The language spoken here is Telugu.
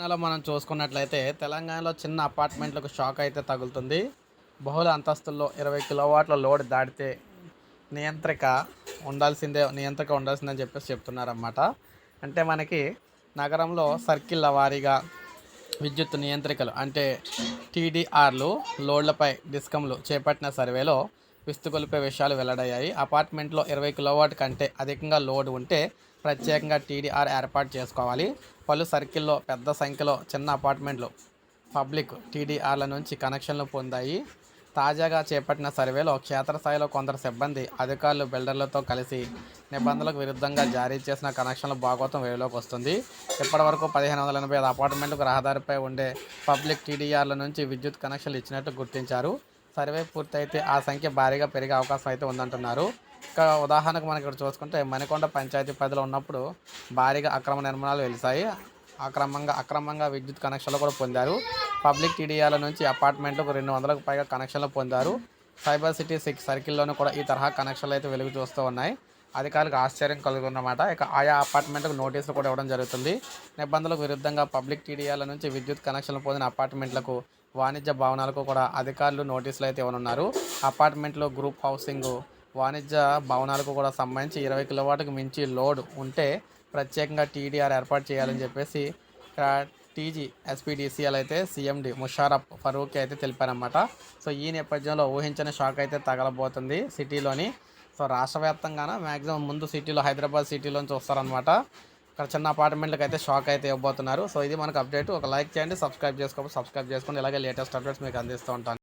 తెలంగాణలో మనం చూసుకున్నట్లయితే తెలంగాణలో చిన్న అపార్ట్మెంట్లకు షాక్ అయితే తగులుతుంది. బహుళ అంతస్తుల్లో ఇరవై కిలోవాట్ల లోడ్ దాటితే నియంత్రిక ఉండాల్సిందే నియంత్రిక ఉండాల్సిందని చెప్పేసి చెప్తున్నారన్నమాట. అంటే మనకి నగరంలో సర్కిళ్ళ వారీగా విద్యుత్ నియంత్రికలు అంటే టీడీఆర్లు లోడ్లపై డిస్కంలు చేపట్టిన సర్వేలో విస్తుగొలిపే విషయాలు వెల్లడయ్యాయి. అపార్ట్మెంట్లో ఇరవై కిలోవాట్ కంటే అధికంగా లోడ్ ఉంటే ప్రత్యేకంగా టీడీఆర్ ఏర్పాటు చేసుకోవాలి. పలు సర్కిల్లో పెద్ద సంఖ్యలో చిన్న అపార్ట్మెంట్లు పబ్లిక్ టీడీఆర్ల నుంచి కనెక్షన్లు పొందాయి. తాజాగా చేపట్టిన సర్వేలో క్షేత్రస్థాయిలో కొందరు సిబ్బంది అధికారులు బిల్డర్లతో కలిసి నిబంధనలకు విరుద్ధంగా జారీ చేసిన కనెక్షన్ల భాగోతం వేలోకి వస్తుంది. ఇప్పటివరకు పదిహేను వందల ఎనభై ఐదు అపార్ట్మెంట్లకు రహదారిపై ఉండే పబ్లిక్ టీడీఆర్ల నుంచి విద్యుత్ కనెక్షన్లు ఇచ్చినట్టు గుర్తించారు. సర్వే పూర్తయితే ఆ సంఖ్య భారీగా పెరిగే అవకాశం అయితే ఉందంటున్నారు. ఇక ఉదాహరణకు మనం ఇక్కడ చూసుకుంటే మణికొండ పంచాయతీ పరిధిలో ఉన్నప్పుడు భారీగా అక్రమ నిర్మాణాలు వెలిసాయి అక్రమంగా అక్రమంగా విద్యుత్ కనెక్షన్లు కూడా పొందారు. పబ్లిక్ టీడీఆర్ల నుంచి అపార్ట్మెంట్లకు రెండు వందలకు పైగా కనెక్షన్లు పొందారు. సైబర్ సిటీ సిక్స్ సర్కిల్లోనూ కూడా ఈ తరహా కనెక్షన్లు అయితే వెలుగు చూస్తూ ఉన్నాయి. అధికారులకు ఆశ్చర్యం కలుగుతున్నమాట. ఇక ఆయా అపార్ట్మెంట్లకు నోటీసులు కూడా ఇవ్వడం జరుగుతుంది. నిబంధనలకు విరుద్ధంగా పబ్లిక్ టీడీఆర్ల నుంచి విద్యుత్ కనెక్షన్లు పొందిన అపార్ట్మెంట్లకు వాణిజ్య భవనాలకు కూడా అధికారులు నోటీసులు అయితే ఇవ్వనున్నారు. అపార్ట్మెంట్లో గ్రూప్ హౌసింగ్ వాణిజ్య భవనాలకు కూడా సంబంధించి ఇరవై కిలోవాట్కి మించి లోడ్ ఉంటే ప్రత్యేకంగా టీడీఆర్ ఏర్పాటు చేయాలని చెప్పేసి ఇక్కడ టీజీ ఎస్పీడీసీఎల్ అయితే సీఎండి ముషారఫ్ ఫరూక్ అయితే తెలిపారన్నమాట. సో ఈ నేపథ్యంలో ఊహించని షాక్ అయితే తగలబోతుంది సిటీలోని. సో రాష్ట్ర వ్యాప్తంగాన మ్యాక్సిమం ముందు సిటీలో హైదరాబాద్ సిటీలోంచి వస్తారనమాట ఇక్కడ చిన్న అపార్ట్మెంట్లకు అయితే షాక్ అయితే ఇవ్వబోతున్నారు. సో ఇది మనకు అప్డేట్. ఒక లైక్ చేయండి సబ్స్క్రైబ్ చేసుకోండి సబ్స్క్రైబ్ చేసుకోండి. ఇలాగే లేటెస్ట్ అప్డేట్స్ మీకు అందిస్తూ ఉంటాను.